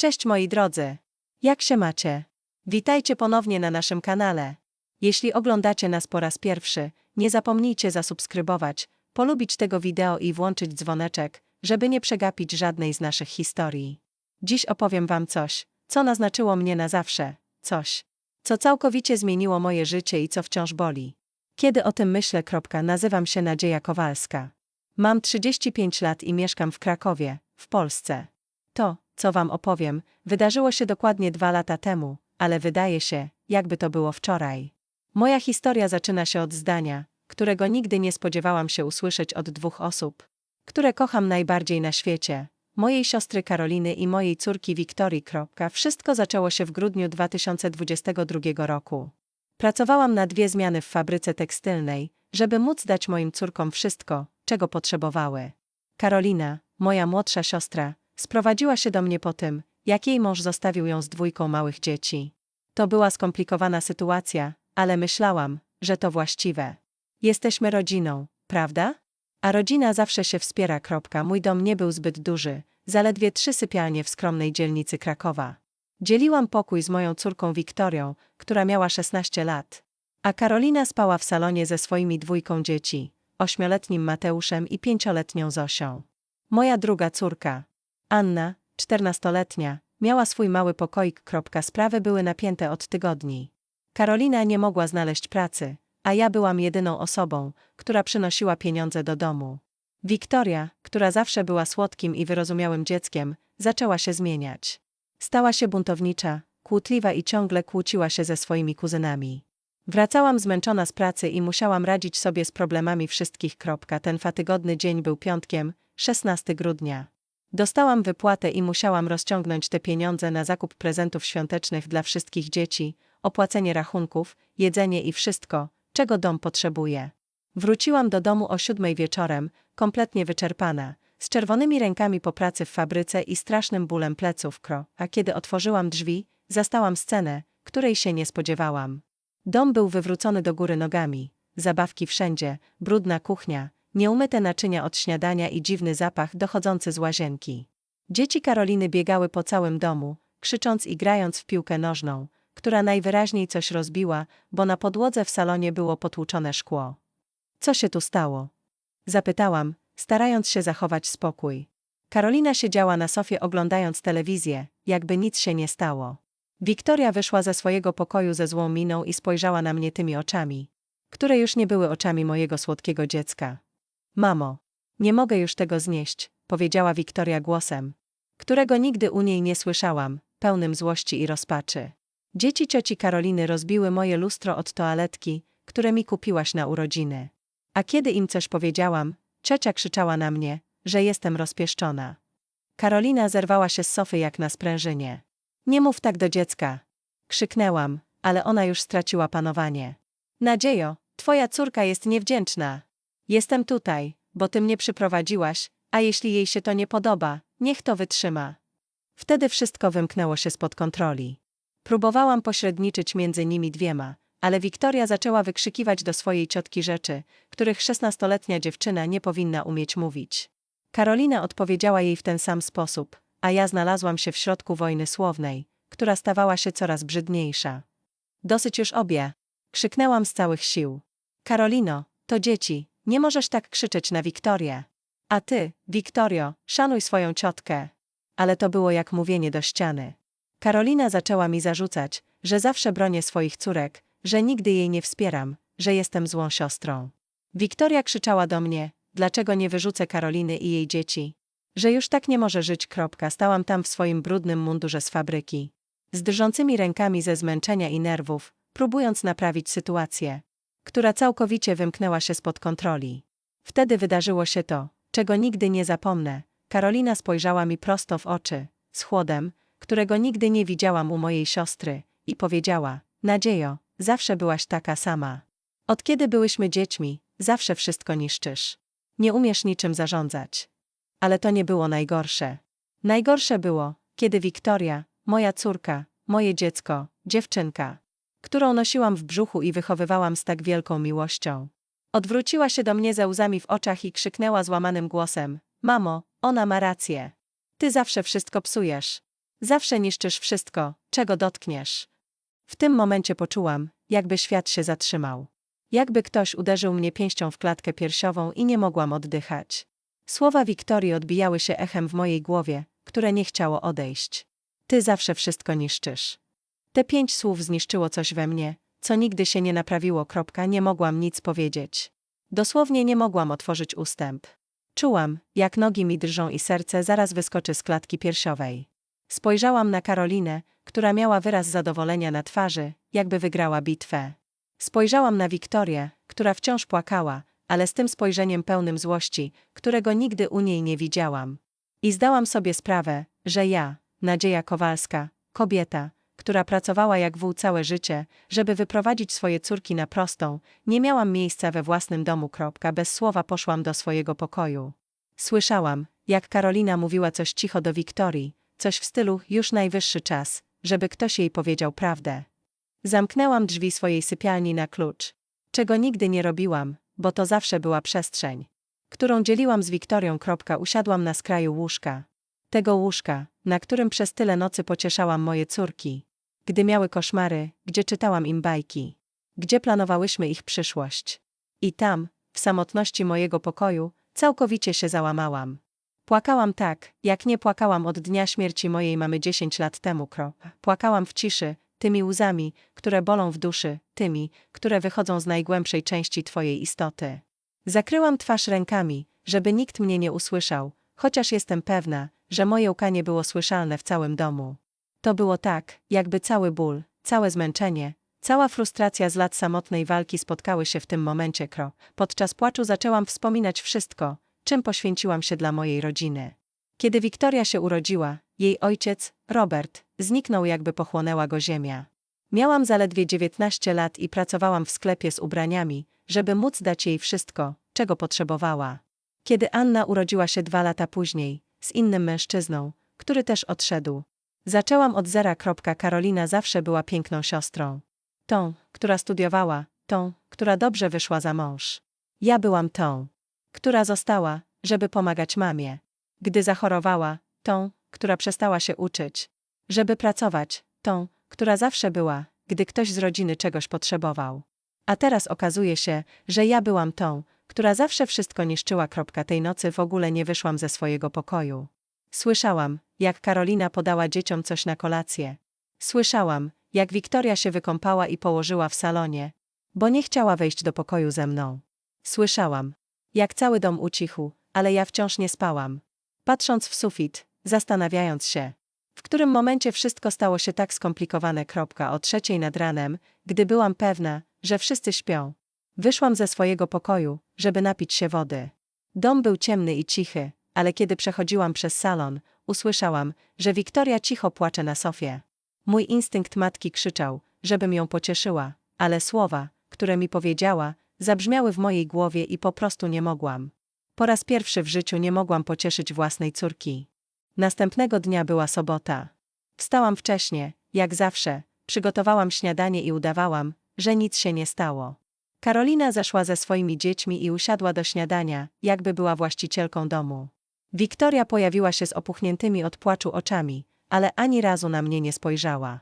Cześć moi drodzy. Jak się macie? Witajcie ponownie na naszym kanale. Jeśli oglądacie nas po raz pierwszy, nie zapomnijcie zasubskrybować, polubić tego wideo i włączyć dzwoneczek, żeby nie przegapić żadnej z naszych historii. Dziś opowiem wam coś, co naznaczyło mnie na zawsze, coś, co całkowicie zmieniło moje życie i co wciąż boli. Kiedy o tym myślę, kropka, nazywam się Nadzieja Kowalska. Mam 35 lat i mieszkam w Krakowie, w Polsce. To, co wam opowiem, wydarzyło się dokładnie dwa lata temu, ale wydaje się, jakby to było wczoraj. Moja historia zaczyna się od zdania, którego nigdy nie spodziewałam się usłyszeć od dwóch osób, które kocham najbardziej na świecie. Mojej siostry Karoliny i mojej córki Wiktorii. Wszystko zaczęło się w grudniu 2022 roku. Pracowałam na dwie zmiany w fabryce tekstylnej, żeby móc dać moim córkom wszystko, czego potrzebowały. Karolina, moja młodsza siostra, sprowadziła się do mnie po tym, jak jej mąż zostawił ją z dwójką małych dzieci. To była skomplikowana sytuacja, ale myślałam, że to właściwe. Jesteśmy rodziną, prawda? A rodzina zawsze się wspiera. Mój dom nie był zbyt duży, zaledwie trzy sypialnie w skromnej dzielnicy Krakowa. Dzieliłam pokój z moją córką Wiktorią, która miała 16 lat. A Karolina spała w salonie ze swoimi dwójką dzieci, ośmioletnim Mateuszem i pięcioletnią Zosią. Moja druga córka, Anna, czternastoletnia, miała swój mały pokoik. Sprawy były napięte od tygodni. Karolina nie mogła znaleźć pracy, a ja byłam jedyną osobą, która przynosiła pieniądze do domu. Wiktoria, która zawsze była słodkim i wyrozumiałym dzieckiem, zaczęła się zmieniać. Stała się buntownicza, kłótliwa i ciągle kłóciła się ze swoimi kuzynami. Wracałam zmęczona z pracy i musiałam radzić sobie z problemami wszystkich. Ten fatygodny dzień był piątkiem, 16 grudnia. Dostałam wypłatę i musiałam rozciągnąć te pieniądze na zakup prezentów świątecznych dla wszystkich dzieci, opłacenie rachunków, jedzenie i wszystko, czego dom potrzebuje. Wróciłam do domu o siódmej wieczorem, kompletnie wyczerpana, z czerwonymi rękami po pracy w fabryce i strasznym bólem pleców kro, a kiedy otworzyłam drzwi, zastałam scenę, której się nie spodziewałam. Dom był wywrócony do góry nogami, zabawki wszędzie, brudna kuchnia, nieumyte naczynia od śniadania i dziwny zapach dochodzący z łazienki. Dzieci Karoliny biegały po całym domu, krzycząc i grając w piłkę nożną, która najwyraźniej coś rozbiła, bo na podłodze w salonie było potłuczone szkło. Co się tu stało? Zapytałam, starając się zachować spokój. Karolina siedziała na sofie oglądając telewizję, jakby nic się nie stało. Wiktoria wyszła ze swojego pokoju ze złą miną i spojrzała na mnie tymi oczami, które już nie były oczami mojego słodkiego dziecka. Mamo, nie mogę już tego znieść, powiedziała Wiktoria głosem, którego nigdy u niej nie słyszałam, pełnym złości i rozpaczy. Dzieci cioci Karoliny rozbiły moje lustro od toaletki, które mi kupiłaś na urodziny. A kiedy im coś powiedziałam, ciocia krzyczała na mnie, że jestem rozpieszczona. Karolina zerwała się z sofy jak na sprężynie. Nie mów tak do dziecka. Krzyknęłam, ale ona już straciła panowanie. Nadziejo, twoja córka jest niewdzięczna. Jestem tutaj, bo ty mnie przyprowadziłaś, a jeśli jej się to nie podoba, niech to wytrzyma. Wtedy wszystko wymknęło się spod kontroli. Próbowałam pośredniczyć między nimi dwiema, ale Wiktoria zaczęła wykrzykiwać do swojej ciotki rzeczy, których szesnastoletnia dziewczyna nie powinna umieć mówić. Karolina odpowiedziała jej w ten sam sposób, a ja znalazłam się w środku wojny słownej, która stawała się coraz brzydniejsza. Dosyć już obie! Krzyknęłam z całych sił. Karolino, to dzieci, nie możesz tak krzyczeć na Wiktorię. A ty, Wiktorio, szanuj swoją ciotkę. Ale to było jak mówienie do ściany. Karolina zaczęła mi zarzucać, że zawsze bronię swoich córek, że nigdy jej nie wspieram, że jestem złą siostrą. Wiktoria krzyczała do mnie, dlaczego nie wyrzucę Karoliny i jej dzieci. Że już tak nie może żyć. Kropka. Stałam tam w swoim brudnym mundurze z fabryki. Z drżącymi rękami ze zmęczenia i nerwów, próbując naprawić sytuację, która całkowicie wymknęła się spod kontroli. Wtedy wydarzyło się to, czego nigdy nie zapomnę. Karolina spojrzała mi prosto w oczy, z chłodem, którego nigdy nie widziałam u mojej siostry, i powiedziała: Nadziejo, zawsze byłaś taka sama. Od kiedy byłyśmy dziećmi, zawsze wszystko niszczysz. Nie umiesz niczym zarządzać. Ale to nie było najgorsze. Najgorsze było, kiedy Wiktoria, moja córka, moje dziecko, dziewczynka, którą nosiłam w brzuchu i wychowywałam z tak wielką miłością. Odwróciła się do mnie ze łzami w oczach i krzyknęła złamanym głosem: Mamo, ona ma rację. Ty zawsze wszystko psujesz. Zawsze niszczysz wszystko, czego dotkniesz. W tym momencie poczułam, jakby świat się zatrzymał. Jakby ktoś uderzył mnie pięścią w klatkę piersiową i nie mogłam oddychać. Słowa Wiktorii odbijały się echem w mojej głowie, które nie chciało odejść. Ty zawsze wszystko niszczysz. Te pięć słów zniszczyło coś we mnie, co nigdy się nie naprawiło. Kropka, nie mogłam nic powiedzieć. Dosłownie nie mogłam otworzyć ustęp. Czułam, jak nogi mi drżą i serce zaraz wyskoczy z klatki piersiowej. Spojrzałam na Karolinę, która miała wyraz zadowolenia na twarzy, jakby wygrała bitwę. Spojrzałam na Wiktorię, która wciąż płakała, ale z tym spojrzeniem pełnym złości, którego nigdy u niej nie widziałam. I zdałam sobie sprawę, że ja, Nadzieja Kowalska, kobieta, która pracowała jak wół całe życie, żeby wyprowadzić swoje córki na prostą, nie miałam miejsca we własnym domu. Bez słowa poszłam do swojego pokoju. Słyszałam, jak Karolina mówiła coś cicho do Wiktorii, coś w stylu już najwyższy czas, żeby ktoś jej powiedział prawdę. Zamknęłam drzwi swojej sypialni na klucz, czego nigdy nie robiłam, bo to zawsze była przestrzeń, którą dzieliłam z Wiktorią. Usiadłam na skraju łóżka. Tego łóżka, na którym przez tyle nocy pocieszałam moje córki, gdy miały koszmary, gdzie czytałam im bajki, gdzie planowałyśmy ich przyszłość. I tam, w samotności mojego pokoju, całkowicie się załamałam. Płakałam tak, jak nie płakałam od dnia śmierci mojej mamy 10 lat temu. Kro. Płakałam w ciszy, tymi łzami, które bolą w duszy, tymi, które wychodzą z najgłębszej części Twojej istoty. Zakryłam twarz rękami, żeby nikt mnie nie usłyszał, chociaż jestem pewna, że moje łkanie było słyszalne w całym domu. To było tak, jakby cały ból, całe zmęczenie, cała frustracja z lat samotnej walki spotkały się w tym momencie. Kro. Podczas płaczu zaczęłam wspominać wszystko, czym poświęciłam się dla mojej rodziny. Kiedy Wiktoria się urodziła, jej ojciec, Robert, zniknął jakby pochłonęła go ziemia. Miałam zaledwie 19 lat i pracowałam w sklepie z ubraniami, żeby móc dać jej wszystko, czego potrzebowała. Kiedy Anna urodziła się dwa lata później, z innym mężczyzną, który też odszedł. Zaczęłam od zera. Karolina zawsze była piękną siostrą. Tą, która studiowała, tą, która dobrze wyszła za mąż. Ja byłam tą, która została, żeby pomagać mamie. Gdy zachorowała, tą, która przestała się uczyć. Żeby pracować, tą, która zawsze była, gdy ktoś z rodziny czegoś potrzebował. A teraz okazuje się, że ja byłam tą, która zawsze wszystko niszczyła. Tej nocy w ogóle nie wyszłam ze swojego pokoju. Słyszałam, jak Karolina podała dzieciom coś na kolację. Słyszałam, jak Wiktoria się wykąpała i położyła w salonie, bo nie chciała wejść do pokoju ze mną. Słyszałam, jak cały dom ucichł, ale ja wciąż nie spałam. Patrząc w sufit, zastanawiając się, w którym momencie wszystko stało się tak skomplikowane. Kropka o trzeciej nad ranem, gdy byłam pewna, że wszyscy śpią. Wyszłam ze swojego pokoju, żeby napić się wody. Dom był ciemny i cichy, ale kiedy przechodziłam przez salon, usłyszałam, że Wiktoria cicho płacze na sofie. Mój instynkt matki krzyczał, żebym ją pocieszyła, ale słowa, które mi powiedziała, zabrzmiały w mojej głowie i po prostu nie mogłam. Po raz pierwszy w życiu nie mogłam pocieszyć własnej córki. Następnego dnia była sobota. Wstałam wcześnie, jak zawsze, przygotowałam śniadanie i udawałam, że nic się nie stało. Karolina zeszła ze swoimi dziećmi i usiadła do śniadania, jakby była właścicielką domu. Wiktoria pojawiła się z opuchniętymi od płaczu oczami, ale ani razu na mnie nie spojrzała.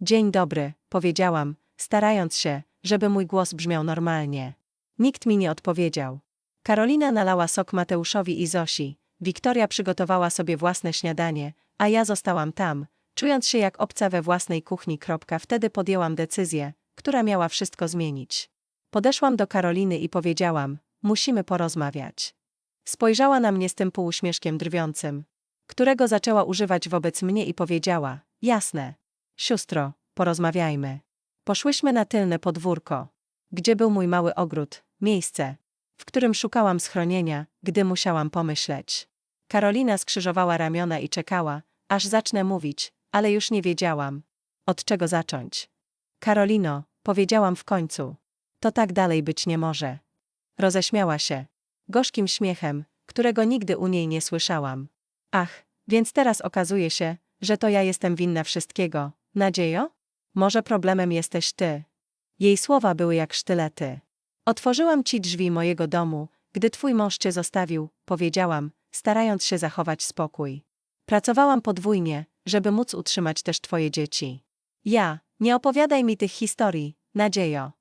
Dzień dobry, powiedziałam, starając się, żeby mój głos brzmiał normalnie. Nikt mi nie odpowiedział. Karolina nalała sok Mateuszowi i Zosi, Wiktoria przygotowała sobie własne śniadanie, a ja zostałam tam, czując się jak obca we własnej kuchni. Wtedy podjęłam decyzję, która miała wszystko zmienić. Podeszłam do Karoliny i powiedziałam: Musimy porozmawiać. Spojrzała na mnie z tym półuśmieszkiem drwiącym, którego zaczęła używać wobec mnie i powiedziała: Jasne. Siostro, porozmawiajmy. Poszłyśmy na tylne podwórko, gdzie był mój mały ogród, miejsce, w którym szukałam schronienia, gdy musiałam pomyśleć. Karolina skrzyżowała ramiona i czekała, aż zacznę mówić, ale już nie wiedziałam, od czego zacząć. Karolino, powiedziałam w końcu. To tak dalej być nie może. Roześmiała się. Gorzkim śmiechem, którego nigdy u niej nie słyszałam. Ach, więc teraz okazuje się, że to ja jestem winna wszystkiego, nadziejo? Może problemem jesteś ty. Jej słowa były jak sztylety. Otworzyłam ci drzwi mojego domu, gdy twój mąż cię zostawił, powiedziałam, starając się zachować spokój. Pracowałam podwójnie, żeby móc utrzymać też twoje dzieci. Ja, nie opowiadaj mi tych historii, nadziejo.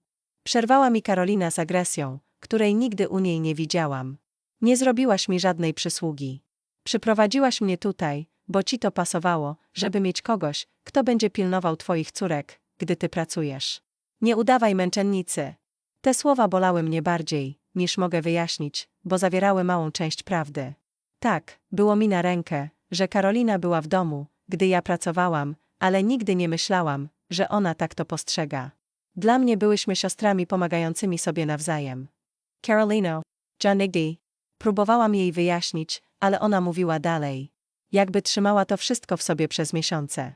Przerwała mi Karolina z agresją, której nigdy u niej nie widziałam. Nie zrobiłaś mi żadnej przysługi. Przyprowadziłaś mnie tutaj, bo ci to pasowało, żeby mieć kogoś, kto będzie pilnował twoich córek, gdy ty pracujesz. Nie udawaj męczennicy. Te słowa bolały mnie bardziej, niż mogę wyjaśnić, bo zawierały małą część prawdy. Tak, było mi na rękę, że Karolina była w domu, gdy ja pracowałam, ale nigdy nie myślałam, że ona tak to postrzega. Dla mnie byłyśmy siostrami pomagającymi sobie nawzajem. Carolino, Janigdy. Próbowałam jej wyjaśnić, ale ona mówiła dalej. Jakby trzymała to wszystko w sobie przez miesiące.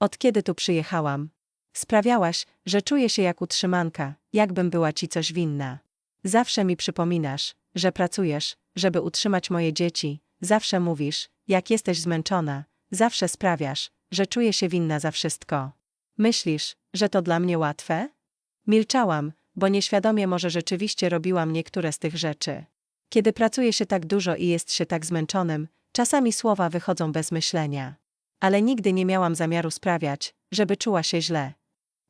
Od kiedy tu przyjechałam? Sprawiałaś, że czuję się jak utrzymanka, jakbym była ci coś winna. Zawsze mi przypominasz, że pracujesz, żeby utrzymać moje dzieci, zawsze mówisz, jak jesteś zmęczona, zawsze sprawiasz, że czuję się winna za wszystko. Myślisz, że to dla mnie łatwe? Milczałam, bo nieświadomie może rzeczywiście robiłam niektóre z tych rzeczy. Kiedy pracuje się tak dużo i jest się tak zmęczonym, czasami słowa wychodzą bez myślenia. Ale nigdy nie miałam zamiaru sprawiać, żeby czuła się źle.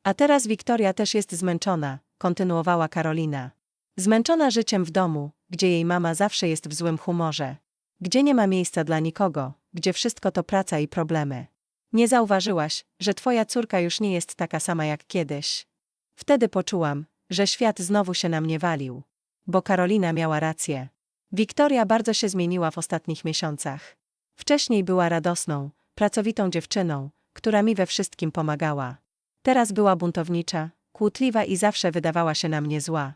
A teraz Wiktoria też jest zmęczona, kontynuowała Karolina. Zmęczona życiem w domu, gdzie jej mama zawsze jest w złym humorze. Gdzie nie ma miejsca dla nikogo, gdzie wszystko to praca i problemy. Nie zauważyłaś, że twoja córka już nie jest taka sama jak kiedyś. Wtedy poczułam, że świat znowu się na mnie walił. Bo Karolina miała rację. Wiktoria bardzo się zmieniła w ostatnich miesiącach. Wcześniej była radosną, pracowitą dziewczyną, która mi we wszystkim pomagała. Teraz była buntownicza, kłótliwa i zawsze wydawała się na mnie zła.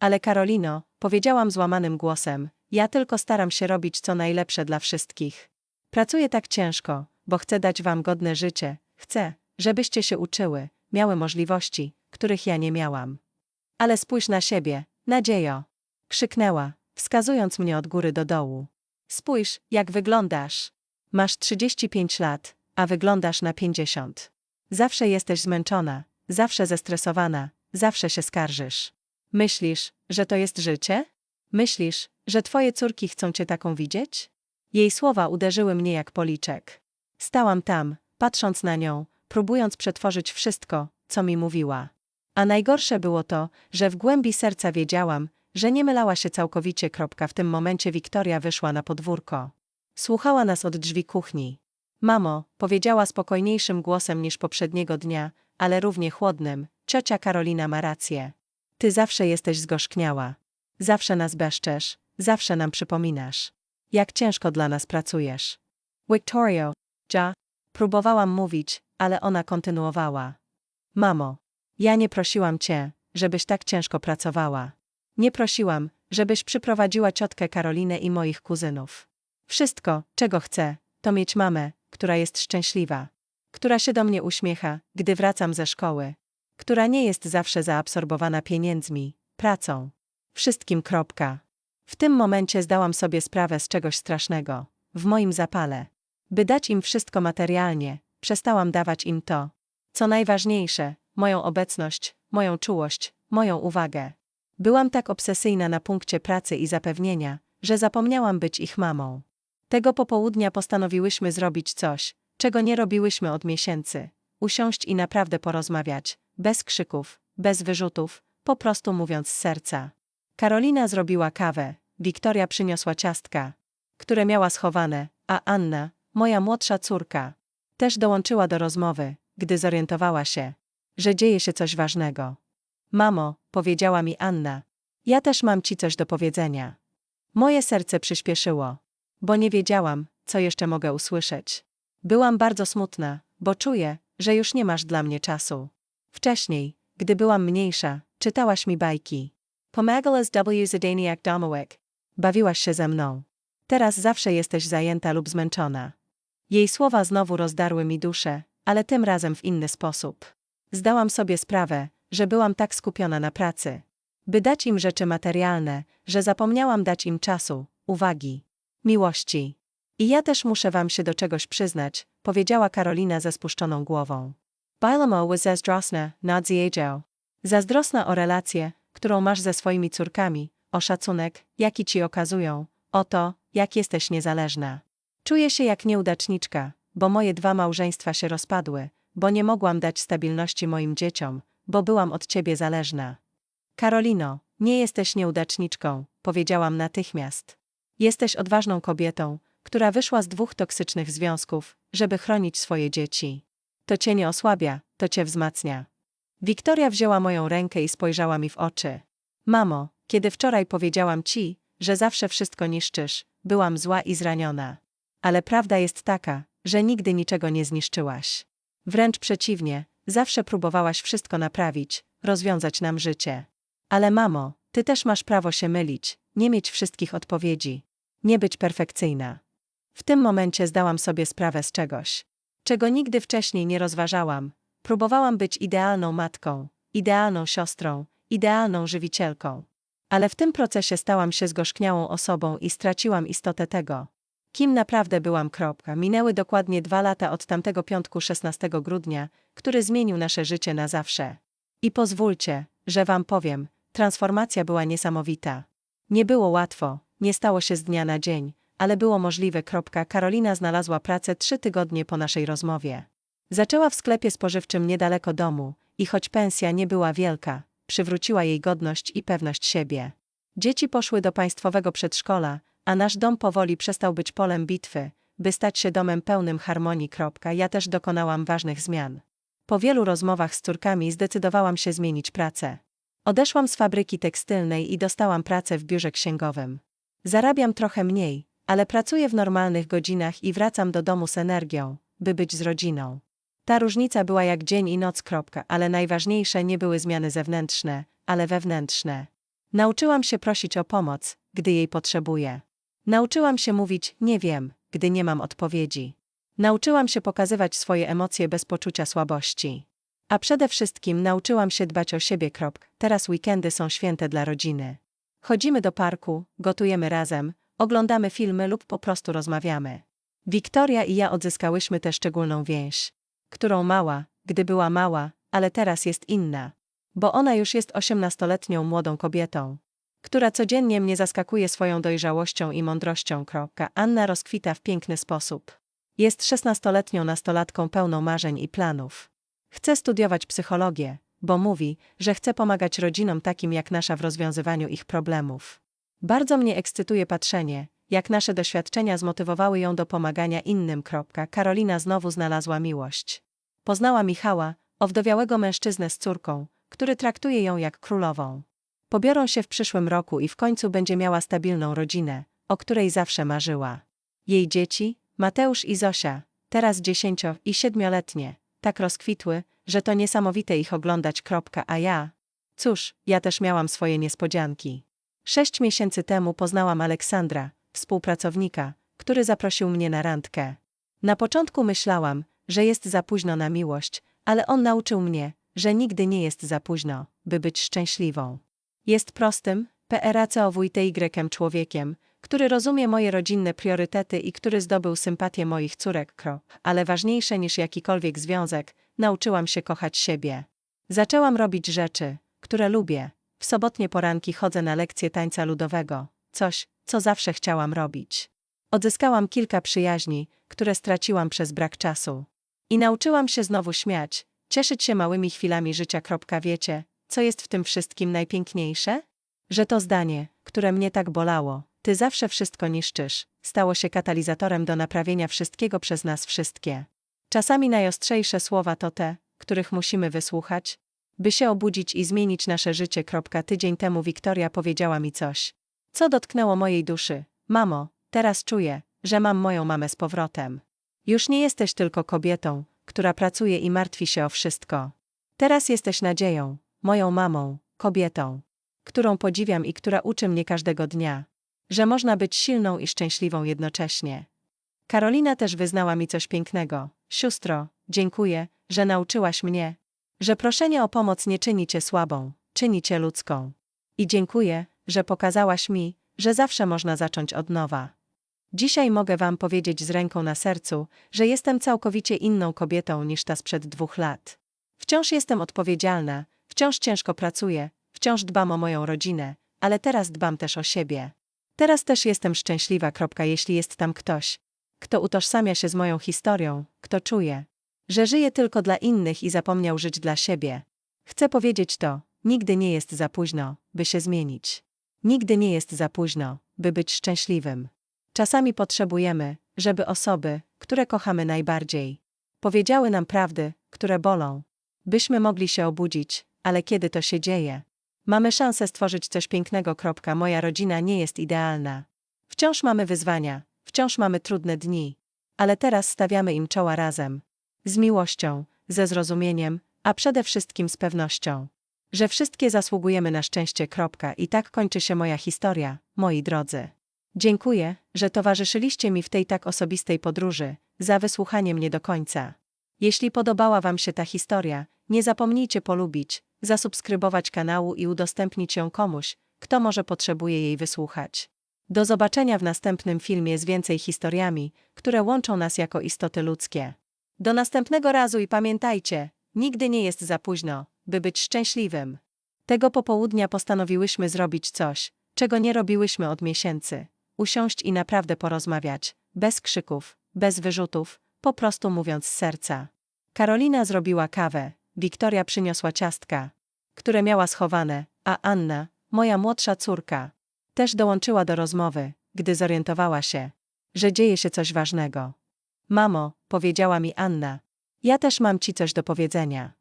Ale Karolino, powiedziałam złamanym głosem, ja tylko staram się robić co najlepsze dla wszystkich. Pracuję tak ciężko, bo chcę dać wam godne życie, chcę, żebyście się uczyły, miały możliwości, których ja nie miałam. Ale spójrz na siebie, nadziejo! Krzyknęła, wskazując mnie od góry do dołu. Spójrz, jak wyglądasz. Masz 35 lat, a wyglądasz na 50. Zawsze jesteś zmęczona, zawsze zestresowana, zawsze się skarżysz. Myślisz, że to jest życie? Myślisz, że twoje córki chcą cię taką widzieć? Jej słowa uderzyły mnie jak policzek. Stałam tam, patrząc na nią, próbując przetworzyć wszystko, co mi mówiła. A najgorsze było to, że w głębi serca wiedziałam, że nie mylała się całkowicie. Kropka. W tym momencie Wiktoria wyszła na podwórko. Słuchała nas od drzwi kuchni. Mamo, powiedziała spokojniejszym głosem niż poprzedniego dnia, ale równie chłodnym, ciocia Karolina ma rację. Ty zawsze jesteś zgorzkniała. Zawsze nas beszczesz, zawsze nam przypominasz. Jak ciężko dla nas pracujesz. Victorio, ja, próbowałam mówić, ale ona kontynuowała. Mamo, ja nie prosiłam cię, żebyś tak ciężko pracowała. Nie prosiłam, żebyś przyprowadziła ciotkę Karolinę i moich kuzynów. Wszystko, czego chcę, to mieć mamę, która jest szczęśliwa, która się do mnie uśmiecha, gdy wracam ze szkoły, która nie jest zawsze zaabsorbowana pieniędzmi, pracą, wszystkim kropka. W tym momencie zdałam sobie sprawę z czegoś strasznego, w moim zapale. By dać im wszystko materialnie, przestałam dawać im to, co najważniejsze, moją obecność, moją czułość, moją uwagę. Byłam tak obsesyjna na punkcie pracy i zapewnienia, że zapomniałam być ich mamą. Tego popołudnia postanowiłyśmy zrobić coś, czego nie robiłyśmy od miesięcy. Usiąść i naprawdę porozmawiać, bez krzyków, bez wyrzutów, po prostu mówiąc z serca. Karolina zrobiła kawę, Wiktoria przyniosła ciastka, które miała schowane, a Anna, moja młodsza córka, też dołączyła do rozmowy, gdy zorientowała się, że dzieje się coś ważnego. Mamo, powiedziała mi Anna, ja też mam ci coś do powiedzenia. Moje serce przyspieszyło, bo nie wiedziałam, co jeszcze mogę usłyszeć. Byłam bardzo smutna, bo czuję, że już nie masz dla mnie czasu. Wcześniej, gdy byłam mniejsza, czytałaś mi bajki. Pomagałaś W. Zadaniak Domowek. Bawiłaś się ze mną. Teraz zawsze jesteś zajęta lub zmęczona. Jej słowa znowu rozdarły mi duszę, ale tym razem w inny sposób. Zdałam sobie sprawę, że byłam tak skupiona na pracy, by dać im rzeczy materialne, że zapomniałam dać im czasu, uwagi, miłości. I ja też muszę wam się do czegoś przyznać, powiedziała Karolina ze spuszczoną głową. Bailamo was zazdrosna, nadziejał. Zazdrosna o relację, którą masz ze swoimi córkami, o szacunek, jaki ci okazują, o to, jak jesteś niezależna. Czuję się jak nieudaczniczka, bo moje dwa małżeństwa się rozpadły, bo nie mogłam dać stabilności moim dzieciom, bo byłam od ciebie zależna. Karolino, nie jesteś nieudaczniczką, powiedziałam natychmiast. Jesteś odważną kobietą, która wyszła z dwóch toksycznych związków, żeby chronić swoje dzieci. To cię nie osłabia, to cię wzmacnia. Wiktoria wzięła moją rękę i spojrzała mi w oczy. Mamo, kiedy wczoraj powiedziałam ci, że zawsze wszystko niszczysz, byłam zła i zraniona. Ale prawda jest taka, że nigdy niczego nie zniszczyłaś. Wręcz przeciwnie, zawsze próbowałaś wszystko naprawić, rozwiązać nam życie. Ale mamo, ty też masz prawo się mylić, nie mieć wszystkich odpowiedzi, nie być perfekcyjna. W tym momencie zdałam sobie sprawę z czegoś, czego nigdy wcześniej nie rozważałam. Próbowałam być idealną matką, idealną siostrą, idealną żywicielką. Ale w tym procesie stałam się zgorzkniałą osobą i straciłam istotę tego, kim naprawdę byłam. Kropka. Minęły dokładnie dwa lata od tamtego piątku 16 grudnia, który zmienił nasze życie na zawsze. I pozwólcie, że wam powiem, transformacja była niesamowita. Nie było łatwo, nie stało się z dnia na dzień, ale było możliwe. Kropka. Karolina znalazła pracę trzy tygodnie po naszej rozmowie. Zaczęła w sklepie spożywczym niedaleko domu i choć pensja nie była wielka, przywróciła jej godność i pewność siebie. Dzieci poszły do państwowego przedszkola, a nasz dom powoli przestał być polem bitwy, by stać się domem pełnym harmonii. Ja też dokonałam ważnych zmian. Po wielu rozmowach z córkami zdecydowałam się zmienić pracę. Odeszłam z fabryki tekstylnej i dostałam pracę w biurze księgowym. Zarabiam trochę mniej, ale pracuję w normalnych godzinach i wracam do domu z energią, by być z rodziną. Ta różnica była jak dzień i noc. Ale najważniejsze nie były zmiany zewnętrzne, ale wewnętrzne. Nauczyłam się prosić o pomoc, gdy jej potrzebuję. Nauczyłam się mówić nie wiem, gdy nie mam odpowiedzi. Nauczyłam się pokazywać swoje emocje bez poczucia słabości. A przede wszystkim nauczyłam się dbać o siebie. Teraz weekendy są święte dla rodziny. Chodzimy do parku, gotujemy razem, oglądamy filmy lub po prostu rozmawiamy. Wiktoria i ja odzyskałyśmy tę szczególną więź, którą mała, gdy była mała, ale teraz jest inna. Bo ona już jest osiemnastoletnią młodą kobietą, która codziennie mnie zaskakuje swoją dojrzałością i mądrością. Anna rozkwita w piękny sposób. Jest szesnastoletnią nastolatką pełną marzeń i planów. Chce studiować psychologię, bo mówi, że chce pomagać rodzinom takim jak nasza w rozwiązywaniu ich problemów. Bardzo mnie ekscytuje patrzenie, jak nasze doświadczenia zmotywowały ją do pomagania innym. Karolina znowu znalazła miłość. Poznała Michała, owdowiałego mężczyznę z córką, który traktuje ją jak królową. Pobiorą się w przyszłym roku i w końcu będzie miała stabilną rodzinę, o której zawsze marzyła. Jej dzieci, Mateusz i Zosia, teraz dziesięcio i siedmioletnie, tak rozkwitły, że to niesamowite ich oglądać. Kropka, a ja? Cóż, ja też miałam swoje niespodzianki. Sześć miesięcy temu poznałam Aleksandra, współpracownika, który zaprosił mnie na randkę. Na początku myślałam, że jest za późno na miłość, ale on nauczył mnie, że nigdy nie jest za późno, by być szczęśliwą. Jest prostym, PRACOWTY człowiekiem, który rozumie moje rodzinne priorytety i który zdobył sympatię moich córek. Kro. Ale ważniejsze niż jakikolwiek związek, nauczyłam się kochać siebie. Zaczęłam robić rzeczy, które lubię. W sobotnie poranki chodzę na lekcje tańca ludowego, coś, co zawsze chciałam robić. Odzyskałam kilka przyjaźni, które straciłam przez brak czasu. I nauczyłam się znowu śmiać, cieszyć się małymi chwilami życia. Wiecie, co jest w tym wszystkim najpiękniejsze? Że to zdanie, które mnie tak bolało, ty zawsze wszystko niszczysz, stało się katalizatorem do naprawienia wszystkiego przez nas wszystkie. Czasami najostrzejsze słowa to te, których musimy wysłuchać, by się obudzić i zmienić nasze życie. Tydzień temu Wiktoria powiedziała mi coś, co dotknęło mojej duszy. Mamo, teraz czuję, że mam moją mamę z powrotem. Już nie jesteś tylko kobietą, która pracuje i martwi się o wszystko. Teraz jesteś nadzieją, moją mamą, kobietą, którą podziwiam i która uczy mnie każdego dnia, że można być silną i szczęśliwą jednocześnie. Karolina też wyznała mi coś pięknego. Siostro, dziękuję, że nauczyłaś mnie, że proszenie o pomoc nie czyni cię słabą, czyni cię ludzką. I dziękuję, że pokazałaś mi, że zawsze można zacząć od nowa. Dzisiaj mogę Wam powiedzieć z ręką na sercu, że jestem całkowicie inną kobietą niż ta sprzed dwóch lat. Wciąż jestem odpowiedzialna, wciąż ciężko pracuję, wciąż dbam o moją rodzinę, ale teraz dbam też o siebie. Teraz też jestem szczęśliwa. Jeśli jest tam ktoś, kto utożsamia się z moją historią, kto czuje, że żyje tylko dla innych i zapomniał żyć dla siebie. Chcę powiedzieć to, nigdy nie jest za późno, by się zmienić. Nigdy nie jest za późno, by być szczęśliwym. Czasami potrzebujemy, żeby osoby, które kochamy najbardziej, powiedziały nam prawdy, które bolą, byśmy mogli się obudzić, ale kiedy to się dzieje, mamy szansę stworzyć coś pięknego. Moja rodzina nie jest idealna. Wciąż mamy wyzwania, wciąż mamy trudne dni, ale teraz stawiamy im czoła razem. Z miłością, ze zrozumieniem, a przede wszystkim z pewnością, że wszystkie zasługujemy na szczęście. I tak kończy się moja historia, moi drodzy. Dziękuję, że towarzyszyliście mi w tej tak osobistej podróży, za wysłuchanie mnie do końca. Jeśli podobała Wam się ta historia, nie zapomnijcie polubić, zasubskrybować kanału i udostępnić ją komuś, kto może potrzebuje jej wysłuchać. Do zobaczenia w następnym filmie z więcej historiami, które łączą nas jako istoty ludzkie. Do następnego razu i pamiętajcie, nigdy nie jest za późno, by być szczęśliwym. Tego popołudnia postanowiłyśmy zrobić coś, czego nie robiłyśmy od miesięcy. Usiąść i naprawdę porozmawiać, bez krzyków, bez wyrzutów, po prostu mówiąc z serca. Karolina zrobiła kawę, Wiktoria przyniosła ciastka, które miała schowane, a Anna, moja młodsza córka, też dołączyła do rozmowy, gdy zorientowała się, że dzieje się coś ważnego. Mamo, powiedziała mi Anna, ja też mam ci coś do powiedzenia.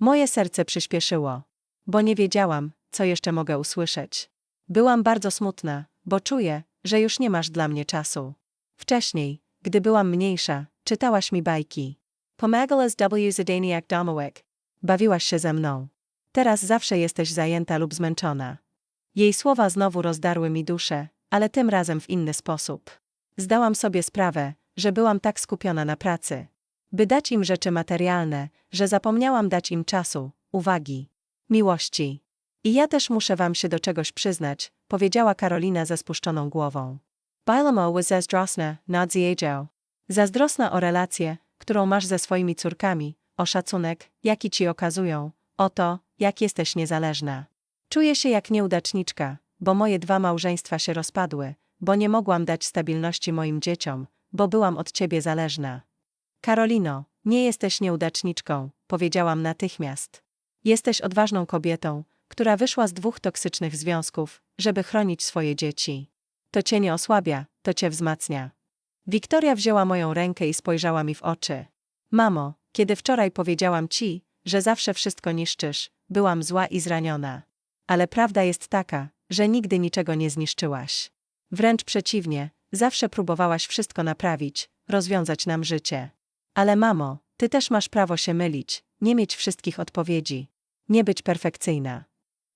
Moje serce przyspieszyło, bo nie wiedziałam, co jeszcze mogę usłyszeć. Byłam bardzo smutna, bo czuję, że już nie masz dla mnie czasu. Wcześniej, gdy byłam mniejsza, czytałaś mi bajki. Pomagałaś W. Zdaniak Domowek. Bawiłaś się ze mną. Teraz zawsze jesteś zajęta lub zmęczona. Jej słowa znowu rozdarły mi duszę, ale tym razem w inny sposób. Zdałam sobie sprawę, że byłam tak skupiona na pracy, by dać im rzeczy materialne, że zapomniałam dać im czasu, uwagi, miłości. I ja też muszę wam się do czegoś przyznać, powiedziała Karolina ze spuszczoną głową. Bajlamo was zazdrosna, nadziejał. Zazdrosna o relację, którą masz ze swoimi córkami, o szacunek, jaki ci okazują, o to, jak jesteś niezależna. Czuję się jak nieudaczniczka, bo moje dwa małżeństwa się rozpadły, bo nie mogłam dać stabilności moim dzieciom, bo byłam od ciebie zależna. Karolino, nie jesteś nieudaczniczką, powiedziałam natychmiast. Jesteś odważną kobietą, która wyszła z dwóch toksycznych związków, żeby chronić swoje dzieci. To cię nie osłabia, to cię wzmacnia. Wiktoria wzięła moją rękę i spojrzała mi w oczy. Mamo, kiedy wczoraj powiedziałam ci, że zawsze wszystko niszczysz, byłam zła i zraniona. Ale prawda jest taka, że nigdy niczego nie zniszczyłaś. Wręcz przeciwnie, zawsze próbowałaś wszystko naprawić, rozwiązać nam życie. Ale mamo, ty też masz prawo się mylić, nie mieć wszystkich odpowiedzi, nie być perfekcyjna.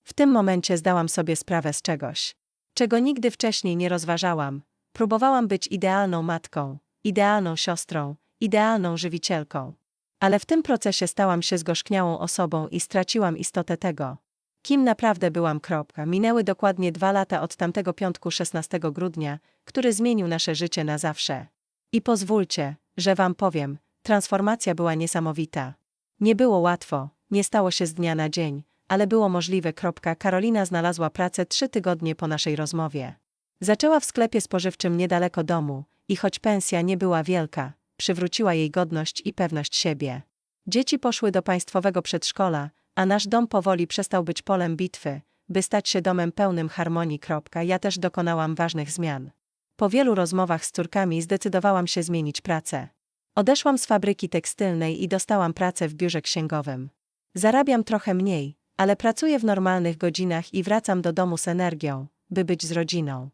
W tym momencie zdałam sobie sprawę z czegoś, czego nigdy wcześniej nie rozważałam. Próbowałam być idealną matką, idealną siostrą, idealną żywicielką. Ale w tym procesie stałam się zgorzkniałą osobą i straciłam istotę tego, kim naprawdę byłam. Kropka. Minęły dokładnie dwa lata od tamtego piątku 16 grudnia, który zmienił nasze życie na zawsze. I pozwólcie, że wam powiem, transformacja była niesamowita. Nie było łatwo, nie stało się z dnia na dzień, ale było możliwe. Karolina znalazła pracę trzy tygodnie po naszej rozmowie. Zaczęła w sklepie spożywczym niedaleko domu, i choć pensja nie była wielka, przywróciła jej godność i pewność siebie. Dzieci poszły do państwowego przedszkola, a nasz dom powoli przestał być polem bitwy, by stać się domem pełnym harmonii. Ja też dokonałam ważnych zmian. Po wielu rozmowach z córkami zdecydowałam się zmienić pracę. Odeszłam z fabryki tekstylnej i dostałam pracę w biurze księgowym. Zarabiam trochę mniej, ale pracuję w normalnych godzinach i wracam do domu z energią, by być z rodziną.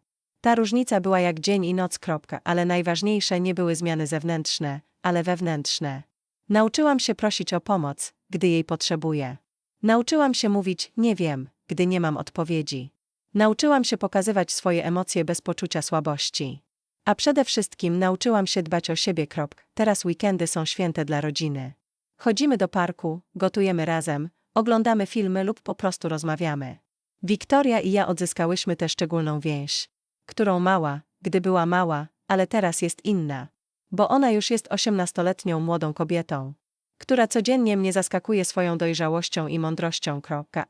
Ta różnica była jak dzień i noc. Ale najważniejsze nie były zmiany zewnętrzne, ale wewnętrzne. Nauczyłam się prosić o pomoc, gdy jej potrzebuję. Nauczyłam się mówić nie wiem, gdy nie mam odpowiedzi. Nauczyłam się pokazywać swoje emocje bez poczucia słabości. A przede wszystkim nauczyłam się dbać o siebie. Teraz weekendy są święte dla rodziny. Chodzimy do parku, gotujemy razem, oglądamy filmy lub po prostu rozmawiamy. Wiktoria i ja odzyskałyśmy tę szczególną więź którą mała, gdy była mała, ale teraz jest inna. Bo ona już jest osiemnastoletnią młodą kobietą, która codziennie mnie zaskakuje swoją dojrzałością i mądrością.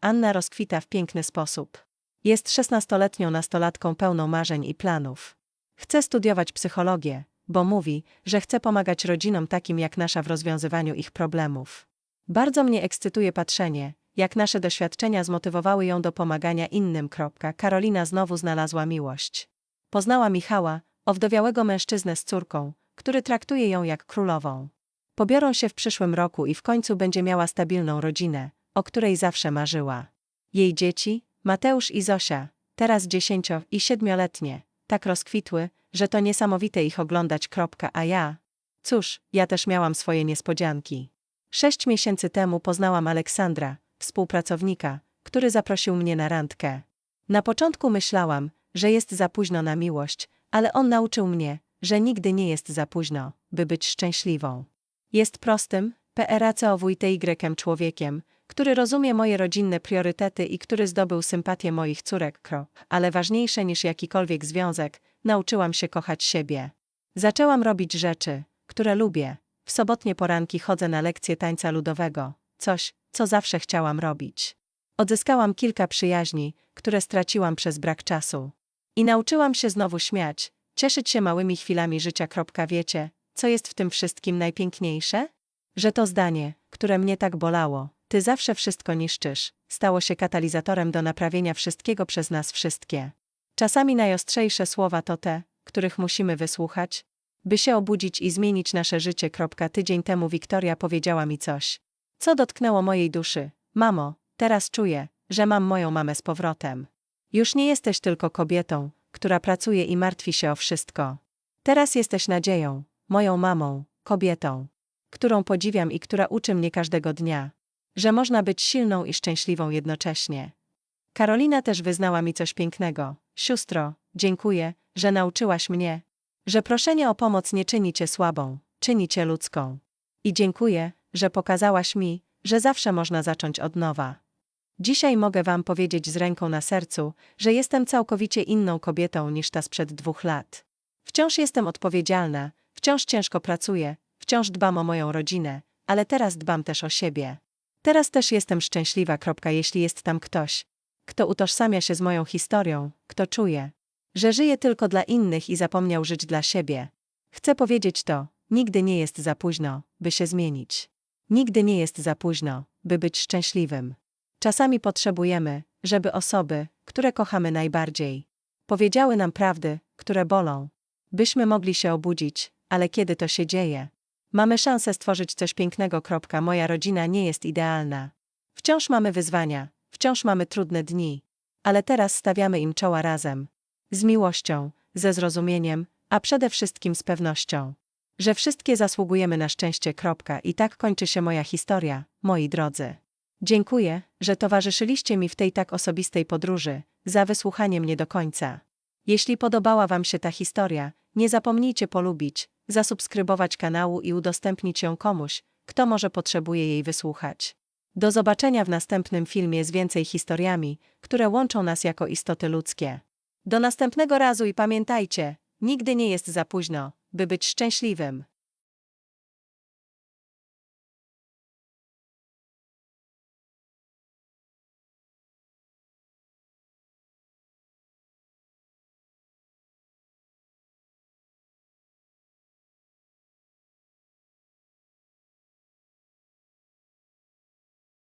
Anna rozkwita w piękny sposób. Jest szesnastoletnią nastolatką pełną marzeń i planów. Chce studiować psychologię, bo mówi, że chce pomagać rodzinom takim jak nasza w rozwiązywaniu ich problemów. Bardzo mnie ekscytuje patrzenie, jak nasze doświadczenia zmotywowały ją do pomagania innym. Karolina znowu znalazła miłość. Poznała Michała, owdowiałego mężczyznę z córką, który traktuje ją jak królową. Pobiorą się w przyszłym roku i w końcu będzie miała stabilną rodzinę, o której zawsze marzyła. Jej dzieci, Mateusz i Zosia, teraz dziesięcio i siedmioletnie, tak rozkwitły, że to niesamowite ich oglądać. A ja? Cóż, ja też miałam swoje niespodzianki. Sześć miesięcy temu poznałam Aleksandra, współpracownika, który zaprosił mnie na randkę. Na początku myślałam, że jest za późno na miłość, ale on nauczył mnie, że nigdy nie jest za późno, by być szczęśliwą. Jest prostym, PRACOWTY człowiekiem, który rozumie moje rodzinne priorytety i który zdobył sympatię moich córek. Kro. Ale ważniejsze niż jakikolwiek związek, nauczyłam się kochać siebie. Zaczęłam robić rzeczy, które lubię. W sobotnie poranki chodzę na lekcje tańca ludowego, coś, co zawsze chciałam robić. Odzyskałam kilka przyjaźni, które straciłam przez brak czasu. I nauczyłam się znowu śmiać, cieszyć się małymi chwilami życia. Wiecie, co jest w tym wszystkim najpiękniejsze? Że to zdanie, które mnie tak bolało, ty zawsze wszystko niszczysz, stało się katalizatorem do naprawienia wszystkiego przez nas wszystkie. Czasami najostrzejsze słowa to te, których musimy wysłuchać, by się obudzić i zmienić nasze życie. Tydzień temu Wiktoria powiedziała mi coś, co dotknęło mojej duszy. Mamo, teraz czuję, że mam moją mamę z powrotem. Już nie jesteś tylko kobietą, która pracuje i martwi się o wszystko. Teraz jesteś nadzieją, moją mamą, kobietą, którą podziwiam i która uczy mnie każdego dnia, że można być silną i szczęśliwą jednocześnie. Karolina też wyznała mi coś pięknego. Siostro, dziękuję, że nauczyłaś mnie, że proszenie o pomoc nie czyni cię słabą, czyni cię ludzką. I dziękuję, że pokazałaś mi, że zawsze można zacząć od nowa. Dzisiaj mogę Wam powiedzieć z ręką na sercu, że jestem całkowicie inną kobietą niż ta sprzed dwóch lat. Wciąż jestem odpowiedzialna, wciąż ciężko pracuję, wciąż dbam o moją rodzinę, ale teraz dbam też o siebie. Teraz też jestem szczęśliwa. Jeśli jest tam ktoś, kto utożsamia się z moją historią, kto czuje, że żyje tylko dla innych i zapomniał żyć dla siebie. Chcę powiedzieć to: nigdy nie jest za późno, by się zmienić. Nigdy nie jest za późno, by być szczęśliwym. Czasami potrzebujemy, żeby osoby, które kochamy najbardziej, powiedziały nam prawdy, które bolą, byśmy mogli się obudzić, ale kiedy to się dzieje, mamy szansę stworzyć coś pięknego. Moja rodzina nie jest idealna. Wciąż mamy wyzwania, wciąż mamy trudne dni, ale teraz stawiamy im czoła razem. Z miłością, ze zrozumieniem, a przede wszystkim z pewnością, że wszystkie zasługujemy na szczęście. Kropka. I tak kończy się moja historia, moi drodzy. Dziękuję, że towarzyszyliście mi w tej tak osobistej podróży, za wysłuchanie mnie do końca. Jeśli podobała Wam się ta historia, nie zapomnijcie polubić, zasubskrybować kanału i udostępnić ją komuś, kto może potrzebuje jej wysłuchać. Do zobaczenia w następnym filmie z więcej historiami, które łączą nas jako istoty ludzkie. Do następnego razu i pamiętajcie, nigdy nie jest za późno, by być szczęśliwym.